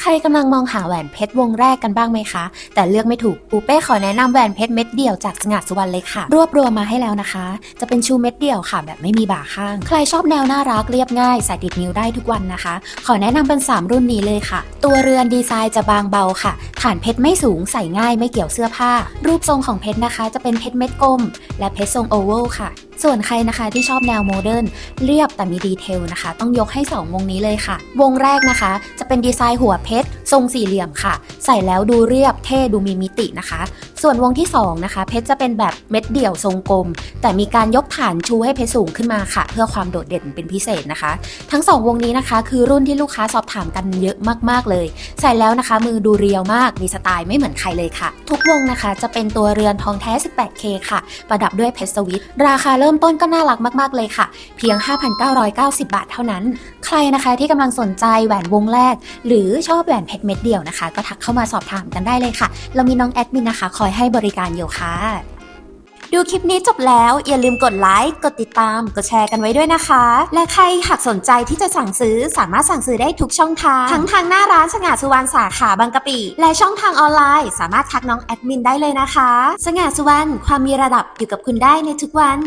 ใครกำลังมองหาแหวนเพชรวงแรกกันบ้างไหมคะ แต่เลือกไม่ถูกปูเป้ขอแนะนำแหวนเพชรเม็ดเดี่ยวจากสงัดสุวรรณเลยค่ะ รวบรวมมาให้แล้วนะคะ จะเป็นชูเม็ดเดี่ยวค่ะ แบบไม่มีบ่าข้าง ใครชอบแนวน่ารักเรียบง่ายใส่ติดนิ้วได้ทุกวันนะคะ ขอแนะนำเป็น 3 รุ่นนี้เลยค่ะ ตัวเรือนดีไซน์จะบางเบาค่ะ ฐานเพชรไม่สูงใส่ง่ายไม่เกี่ยวเสื้อผ้า รูปทรงของเพชรนะคะ จะเป็นเพชรเม็ดกลม และเพชรทรงโอเวลค่ะส่วนใครนะคะที่ชอบแนวโมเดิร์นเรียบแต่มีดีเทลนะคะ ต้องยกให้ 2 วงนี้เลยค่ะ วงแรกนะคะ จะเป็นดีไซน์หัวเพชร ทรงสี่เหลี่ยมค่ะ ใส่แล้วดูเรียบเท่ดูมีมิตินะคะ ส่วนวงที่2นะคะเพชรจะเป็นแบบเม็ดเดี่ยวทรงกลม แต่มีการยกฐานชูให้เพชรสูงขึ้นมาค่ะ เพื่อความโดดเด่นเป็นพิเศษนะคะ ทั้ง 2 วงนี้นะคะ คือรุ่นที่ลูกค้าสอบถามกันเยอะมากๆเลย ใส่แล้วนะคะ มือดูเรียวมากมีสไตล์ไม่เหมือนใครเลยค่ะ ทุกวงนะคะ จะเป็นตัวเรือนทองแท้ 18K ค่ะ ประดับด้วยเพชรสวิตราคาเริ่มต้นก็น่ารักมากๆเลยค่ะ เพียง 5,990 บาทเท่านั้น ใครนะคะที่กำลังสนใจแหวนวงแรก หรือชอบแหวนเพชรเม็ดเดี่ยวนะคะ ก็ทักเข้ามาสอบถามกันได้เลยค่ะ เรามีน้องแอดมินนะคะ คอยให้บริการอยู่ค่ะ ดูคลิปนี้จบแล้ว อย่าลืมกดไลค์กดติดตาม กดแชร์กันไว้ด้วยนะคะ และใครหากสนใจที่จะสั่งซื้อสามารถสั่งซื้อได้ทุกช่องทาง ทั้งทางหน้าร้านสง่าสุวรรณสาขาบางกะปิและช่องทางออนไลน์ สามารถทักน้องแอดมินได้เลยนะคะ สง่าสุวรรณความมีระดับอยู่กับคุณได้ในทุกวัน